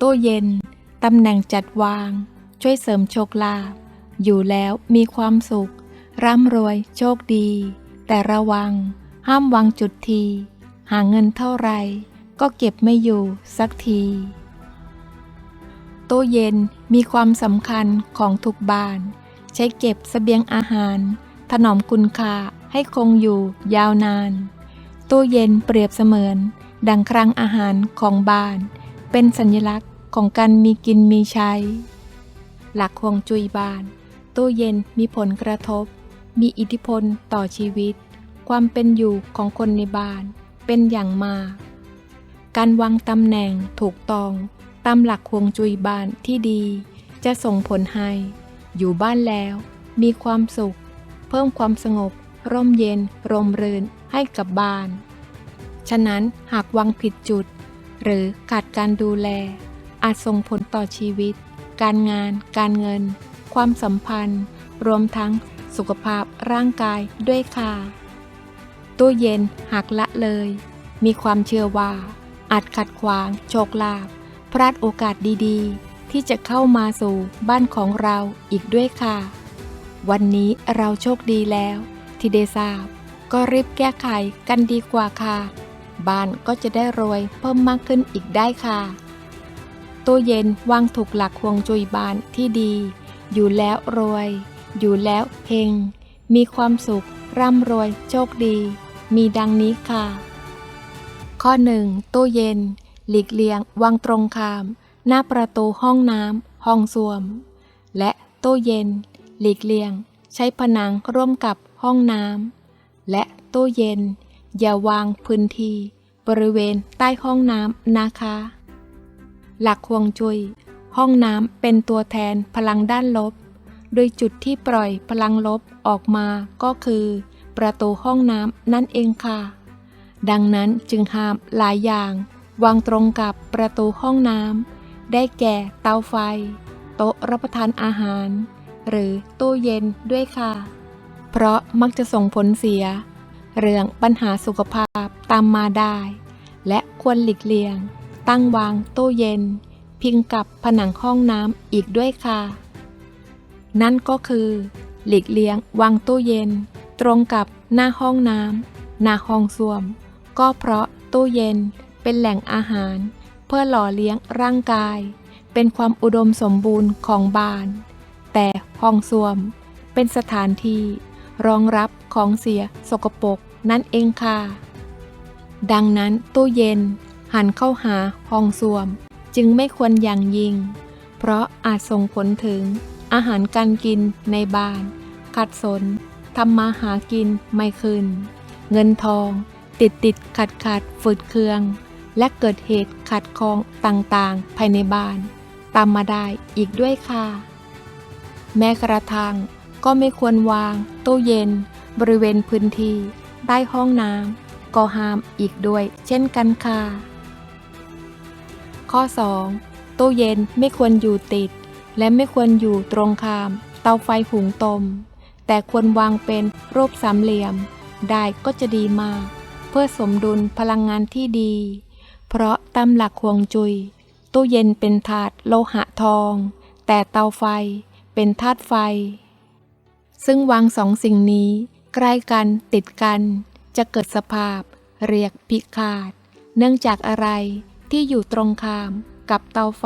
ตู้เย็น ตำแหน่งจัดวาง ช่วยเสริมโชคลาภอยู่แล้วมีความสุข ร่ำรวยโชคดี แต่ระวัง ห้ามวางจุดที หาเงินเท่าไหรก็เก็บไม่อยู่สักที ตู้เย็นมีความสำคัญของทุกบ้าน ใช้เก็บเสบียงอาหาร ถนอมคุณค่าให้คงอยู่ยาวนาน ตู้เย็นเปรียบเสมือน ดังคลังอาหารของบ้าน เป็นสัญลักษณ์ของการมีกินมีใช้ หลักฮวงจุยบ้าน ตู้เย็นมีผลกระทบ มีอิทธิพลต่อชีวิต ความเป็นอยู่ของคนในบ้าน เป็นอย่างมาก การวางตำแหน่งถูกต้องตามหลักฮวงจุยบ้านที่ดี จะส่งผลให้ อยู่บ้านแล้ว มีความสุข เพิ่มความสงบ ร่มเย็น ร่มรื่นให้กับบ้าน ฉะนั้นหากวางผิดจุด หรือขาดการดูแล อาจส่งผลต่อชีวิต การงาน การเงิน ความสัมพันธ์ รวมทั้งสุขภาพร่างกายด้วยค่ะ ตู้เย็นหากละเลย มีความเชื่อว่า อาจขัดขวาง โชคลาภพลาดโอกาสดีๆ ที่จะเข้ามาสู่บ้านของเราอีกด้วยค่ะ วันนี้เราโชคดีแล้ว ที่ได้ทราบ ก็รีบแก้ไขกันดีกว่าค่ะ บ้านก็จะได้รวยเพิ่มมากขึ้นอีกได้ค่ะ ตู้เย็นวางถูกหลักฮวงจุยบ้านที่ดี อยู่แล้วรวย อยู่แล้วเฮงมีความสุข ร่ำรวย โชคดี มีดังนี้ค่ะ ข้อหนึ่งตู้เย็น หลีกเลี่ยง วางตรงข้าม หน้าประตูห้องน้ำห้องส้วม และตู้เย็น หลีกเลี่ยง ใช้ผนังร่วมกับห้องน้ำและตู้เย็น อย่าวางพื้นที่ บริเวณใต้ห้องน้ำนะคะ หลักฮวงจุยห้องน้ำเป็นตัวแทนพลังด้านลบ โดยจุดที่ปล่อยพลังลบออกมาก็คือ ประตูห้องน้ำนั่นเองค่ะ ดังนั้นจึงห้ามหลายอย่าง วางตรงกับประตูห้องน้ำได้แก่เตาไฟ โต๊ะรับประทานอาหาร หรือตู้เย็นด้วยค่ะ เพราะมักจะส่งผลเสีย เรื่องปัญหาสุขภาพตามมาได้ และควรหลีกเลี่ยง ตั้งวางตู้เย็น พิงกับผนังห้องน้ำอีกด้วยค่ะ นั่นก็คือ หลีกเลี่ยงวางตู้เย็น ตรงกับหน้าห้องน้ำหน้าห้องส้วม ก็เพราะตู้เย็นเป็นแหล่งอาหาร เพื่อหล่อเลี้ยงร่างกาย เป็นความอุดมสมบูรณ์ของบ้าน แต่ห้องส้วมเป็นสถานที่ รองรับของเสียสกปรกนั่นเองค่ะ ดังนั้นตู้เย็นหันเข้าหาห้องส้วม จึงไม่ควรอย่างยิ่ง เพราะอาจส่งผลถึง อาหารการกินในบ้าน ขัดสนทำมาหากินไม่ขึ้น เงินทอง ติดติดขัดขัดฝืดเคือง และเกิดเหตุขัดข้องต่างๆ ภายในบ้าน ตามมาได้อีกด้วยค่ะ แม้กระทั่ง ก็ไม่ควรวาง ตู้เย็น บริเวณพื้นที่ ใต้ห้องน้ำก็ห้ามอีกด้วย เช่นกันค่ะ ข้อ 2. ตู้เย็นไม่ควรอยู่ติด และไม่ควรอยู่ตรงข้าม เตาไฟหุงต้มแต่ควรวางเป็นรูปสามเหลี่ยม ได้ก็จะดีมาก เพื่อสมดุลพลังงานที่ดี เพราะตามหลักฮวงจุย ตู้เย็นเป็นธาตุโลหะทอง แต่เตาไฟเป็นธาตุไฟ ซึ่งวางสองสิ่งนี้ใกล้กันติดกัน จะเกิดสภาพ เรียกพิฆาต เนื่องจากอะไรที่อยู่ตรงข้ามกับเตาไฟ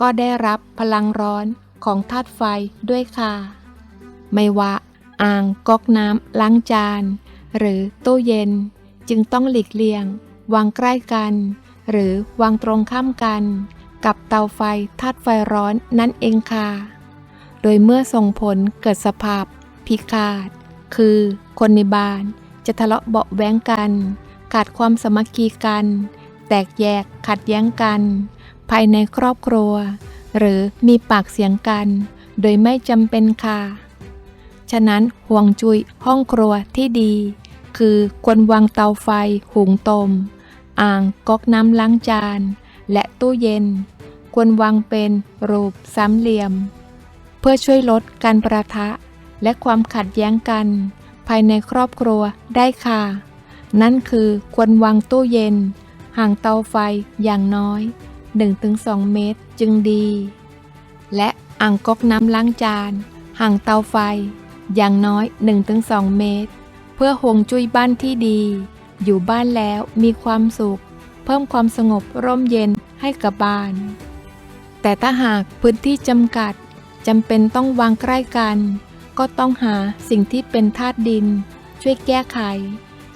ก็ได้รับพลังร้อนของธาตุไฟด้วยค่ะ ไม่ว่าอ่างก๊อกน้ำล้างจาน หรือตู้เย็น จึงต้องหลีกเลี่ยง วางใกล้กัน หรือวางตรงข้ามกัน กับเตาไฟธาตุไฟร้อนนั่นเองค่ะ โดยเมื่อส่งผลเกิดสภาพพิฆาต คือคนในบ้านจะทะเลาะเบาะแว้งกัน ขาดความสมัคคีกัน แตกแยกขัดแย้งกัน ภายในครอบครัว หรือมีปากเสียงกัน โดยไม่จำเป็นค่ะ ฉะนั้นห่วงจุยห้องครัวที่ดี คือควรวางเตาไฟหุงต้มอ่างก๊อกน้ำล้างจาน และตู้เย็น ควรวางเป็นรูปสามเหลี่ยม เพื่อช่วยลดการประทะ และความขัดแย้งกัน ภายในครอบครัวได้ค่ะ นั่นคือควรวางตู้เย็น ห่างเตาไฟอย่างน้อย 1-2 เมตรจึงดี และอ่างก๊อกน้ำล้างจาน ห่างเตาไฟ อย่างน้อย 1-2 เมตร เพื่อหวงจุ้ยบ้านที่ดี อยู่บ้านแล้วมีความสุข เพิ่มความสงบร่มเย็นให้กับบ้าน แต่ถ้าหากพื้นที่จำกัด จำเป็นต้องวางใกล้กัน ก็ต้องหาสิ่งที่เป็นธาตุดิน ช่วยแก้ไข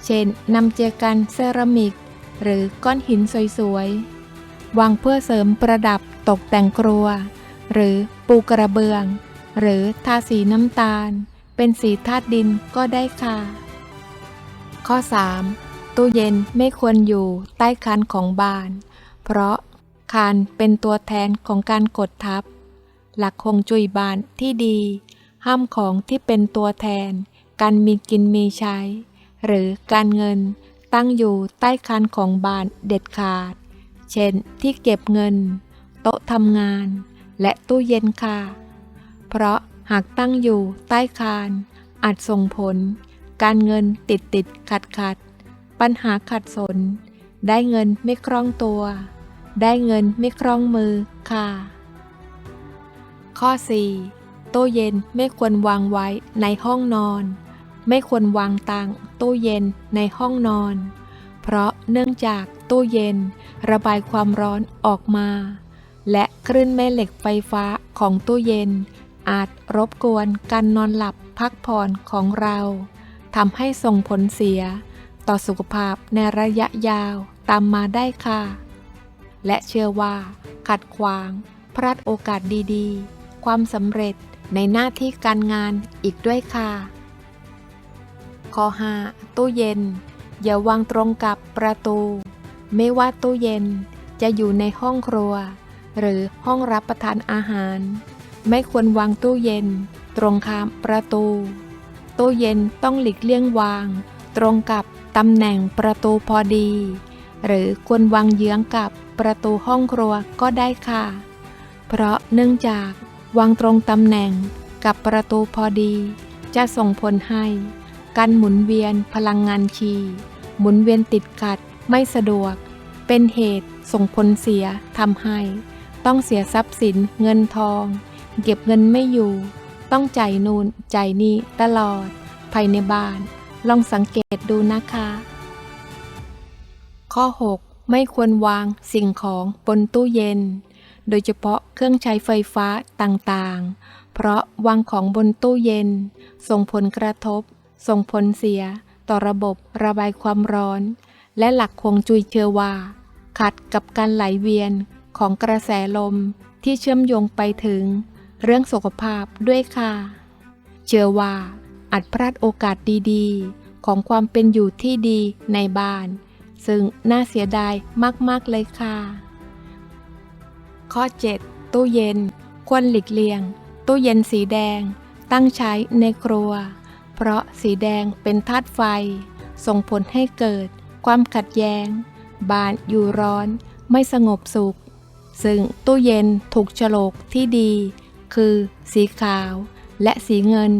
เช่นนำเจกันเซรามิก หรือก้อนหินสวยๆ วางเพื่อเสริมประดับตกแต่งครัว หรือปูกระเบื้อง หรือทาสีน้ำตาล เป็นสีธาตุดินก็ได้ค่ะ ข้อ 3. ตู้เย็นไม่ควรอยู่ใต้คานของบาน เพราะคานเป็นตัวแทนของการกดทับ หลักคงจุยบานที่ดี ห้ามของที่เป็นตัวแทน การมีกินมีใช้ หรือการเงินตั้งอยู่ใต้คานของบานเด็ดขาด เช่นที่เก็บเงิน โต๊ะทำงาน และตู้เย็นค่ะ เพราะหากตั้งอยู่ใต้คาน อาจส่งผล การเงินติดติดขัดขัด ปัญหาขัดสน ได้เงินไม่คล่องตัว ได้เงินไม่คล่องมือค่ะ ข้อ 4. ตู้เย็นไม่ควรวางไว้ในห้องนอน ไม่ควรวางตังตู้เย็นในห้องนอน เพราะเนื่องจากตู้เย็นระบายความร้อนออกมา และคลื่นแม่เหล็กไฟฟ้าของตู้เย็น อาจรบกวนการนอนหลับพักผ่อนของเราทำให้ส่งผลเสีย ต่อสุขภาพในระยะยาวตามมาได้ค่ะ และเชื่อว่า ขัดขวาง พลาดโอกาสดีๆ ความสำเร็จในหน้าที่การงานอีกด้วยค่ะ ข้อ 5. ตู้เย็น อย่าวางตรงกับประตู ไม่ว่าตู้เย็นจะอยู่ในห้องครัว หรือห้องรับประทานอาหาร ไม่ควรวางตู้เย็น ตรงข้ามประตู ตู้เย็นต้องหลีกเลี่ยงวาง ตรงกับตำแหน่งประตูพอดี หรือควรวางเยื้องกับประตูห้องครัวก็ได้ค่ะ เพราะเนื่องจาก วางตรงตำแหน่งกับประตูพอดี จะส่งผลให้ การหมุนเวียนพลังงานชี หมุนเวียนติดขัดไม่สะดวก เป็นเหตุส่งผลเสียทำให้ ต้องเสียทรัพย์สินเงินทอง เก็บเงินไม่อยู่ ต้องจ่ายนูนจ่ายนี้ตลอด ภายในบ้าน ลองสังเกตดูนะคะ ข้อ 6 ไม่ควรวางสิ่งของบนตู้เย็น โดยเฉพาะเครื่องใช้ไฟฟ้าต่างๆ เพราะวางของบนตู้เย็น ส่งผลกระทบ ส่งผลเสีย ต่อระบบระบายความร้อน และหลักคงจุยเชื่อว่า ขัดกับการไหลเวียนของกระแสลมที่เชื่อมโยงไปถึง เรื่องสุขภาพด้วยค่ะ เชื่อว่าอาจพลาดโอกาสดีๆ ของความเป็นอยู่ที่ดีในบ้าน ซึ่งน่าเสียดายมากๆเลยค่ะ ข้อ 7 ตู้เย็น ควรหลีกเลี่ยง ตู้เย็นสีแดง ตั้งใช้ในครัว เพราะสีแดงเป็นธาตุไฟ ส่งผลให้เกิด ความขัดแย้ง บานอยู่ร้อน ไม่สงบสุข ซึ่งตู้เย็นถูกฉลกที่ดี คือสีขาว และสีเงิน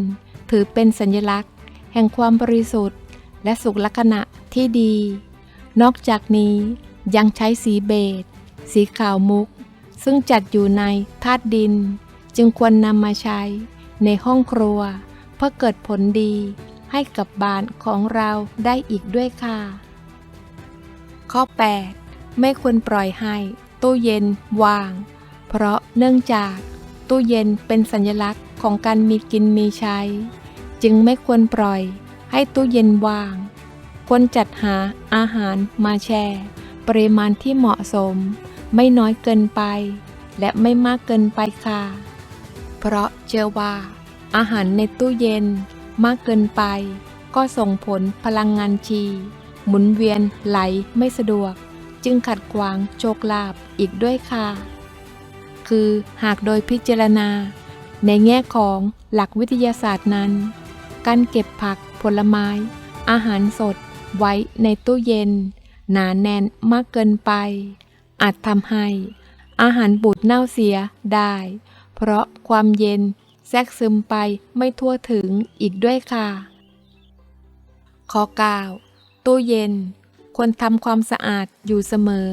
ถือเป็นสัญลักษณ์ แห่งความบริสุทธิ์ และสุขลักษณะที่ดี นอกจากนี้ยังใช้สีเบจสีขาวมุก ซึ่งจัดอยู่ในธาตุดิน จึงควรนำมาใช้ในห้องครัว เพื่อเกิดผลดีให้กับบ้านของเราได้อีกด้วยค่ะ ข้อ 8 ไม่ควรปล่อยให้ตู้เย็นวาง เพราะเนื่องจากตู้เย็นเป็นสัญลักษณ์ของการมีกินมีใช้ จึงไม่ควรปล่อยให้ตู้เย็นวาง ควรจัดหาอาหารมาแช่ปริมาณที่เหมาะสม ไม่น้อยเกินไป และไม่มากเกินไปค่ะ เพราะเชื่อว่า อาหารในตู้เย็นมากเกินไป ก็ส่งผลพลังงานชี หมุนเวียนไหลไม่สะดวก จึงขัดขวางโชคลาภอีกด้วยค่ะ คือหากโดยพิจารณา ในแง่ของหลักวิทยาศาสตร์นั้น การเก็บผักผลไม้ อาหารสดไว้ในตู้เย็น หนาแน่นมากเกินไป อาจทำให้ อาหารบูดเน่าเสียได้ เพราะความเย็นแทรกซึมไปไม่ทั่วถึงอีกด้วยค่ะ ข้อ 9 ตู้เย็น ควรทำความสะอาดอยู่เสมอ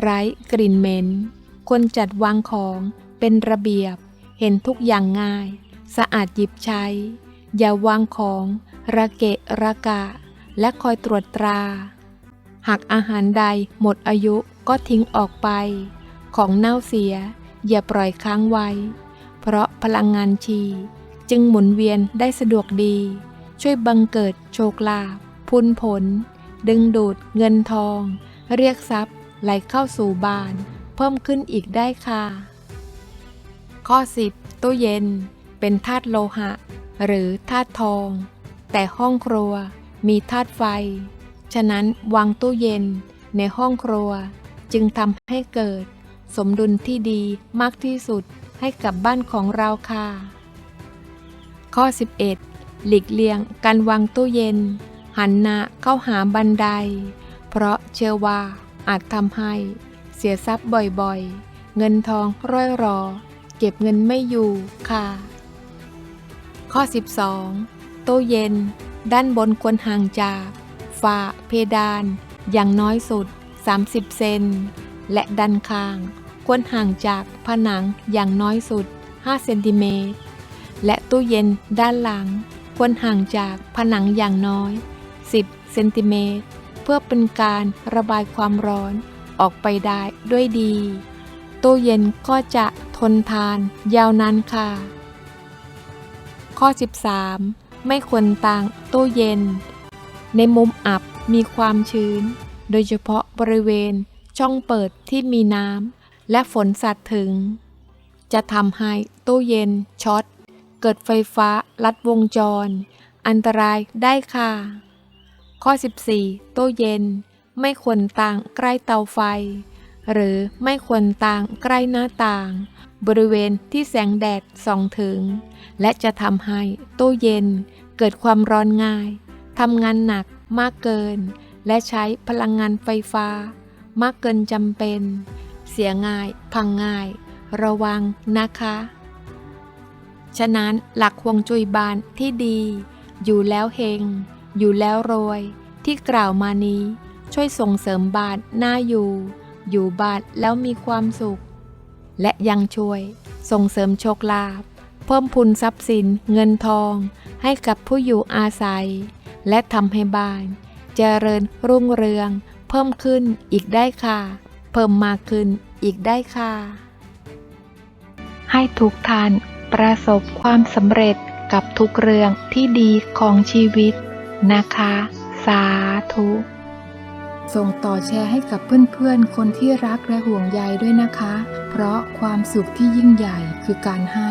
ไร้กลิ่นเหม็น ควรจัดวางของเป็นระเบียบ เห็นทุกอย่างง่าย สะอาดหยิบใช้ อย่าวางของ ระเกะระกะ และคอยตรวจตรา หากอาหารใดหมดอายุก็ทิ้งออกไป ของเน่าเสีย อย่าปล่อยค้างไว้ เพราะพลังงานชี จึงหมุนเวียนได้สะดวกดี ช่วยบังเกิดโชคลาภพุนผล ดึงดูดเงินทอง เรียกทรัพย์ไหลเข้าสู่บ้าน เพิ่มขึ้นอีกได้ค่ะ ข้อ 10 ตู้เย็น เป็นธาตุโลหะ หรือธาตุทอง แต่ห้องครัวมีธาตุไฟ ฉะนั้นวางตู้เย็นในห้องครัว จึงทำให้เกิด สมดุลที่ดีมากที่สุดให้กับบ้านของเราค่ะ ข้อ 11 หลีกเลี่ยงการวางตู้เย็น หันหน้าเข้าหาบันได เพราะเชื่อว่าอาจทำให้ เสียทรัพย์บ่อยๆ เงินทองร่อยรอ เก็บเงินไม่อยู่ค่ะ ข้อ 12 ตู้เย็น ด้านบนควรห่างจาก ฝาเพดาน อย่างน้อยสุด 30 เซน และด้านข้าง ควรห่างจากผนังอย่างน้อยสุด 5 เซนติเมตร และตู้เย็นด้านหลัง ควรห่างจากผนังอย่างน้อย 10 เซนติเมตร เพื่อเป็นการระบายความร้อนออกไปได้ด้วยดี ตู้เย็นก็จะทนทานยาวนานค่ะ ข้อ 13 ไม่ควรตั้งตู้เย็น ในมุมอับมีความชื้น โดยเฉพาะบริเวณช่องเปิดที่มีน้ำและฝนสัตว์ถึง จะทำให้ตู้เย็นช็อต เกิดไฟฟ้าลัดวงจร อันตรายได้ค่ะ ข้อ 14 ตู้เย็นไม่ควรตั้งใกล้เตาไฟ หรือไม่ควรตั้งใกล้หน้าต่าง บริเวณที่แสงแดดส่องถึง และจะทำให้ตู้เย็นเกิดความร้อนง่าย ทำงานหนักมากเกิน และใช้พลังงานไฟฟ้า มากเกินจำเป็น เสียง่าย พังง่าย ระวังนะคะ ฉะนั้นหลักฮวงจุยบานที่ดี อยู่แล้วเฮง อยู่แล้วรวย ที่กล่าวมานี้ ช่วยส่งเสริมบ้านน่าอยู่ อยู่บ้านแล้วมีความสุข และยังช่วยส่งเสริมโชคลาภเพิ่มพูนทรัพย์สินเงินทองให้กับผู้อยู่อาศัย และทำให้บ้านเจริญรุ่งเรือง เพิ่มขึ้นอีกได้ค่ะ เพิ่มมากขึ้นอีกได้ค่ะ ให้ทุกท่านประสบความสำเร็จกับทุกเรื่องที่ดีของชีวิตนะคะ สาธุ ส่งต่อแชร์ให้กับเพื่อนๆ คนที่รักและห่วงใยด้วยนะคะ เพราะความสุขที่ยิ่งใหญ่คือการให้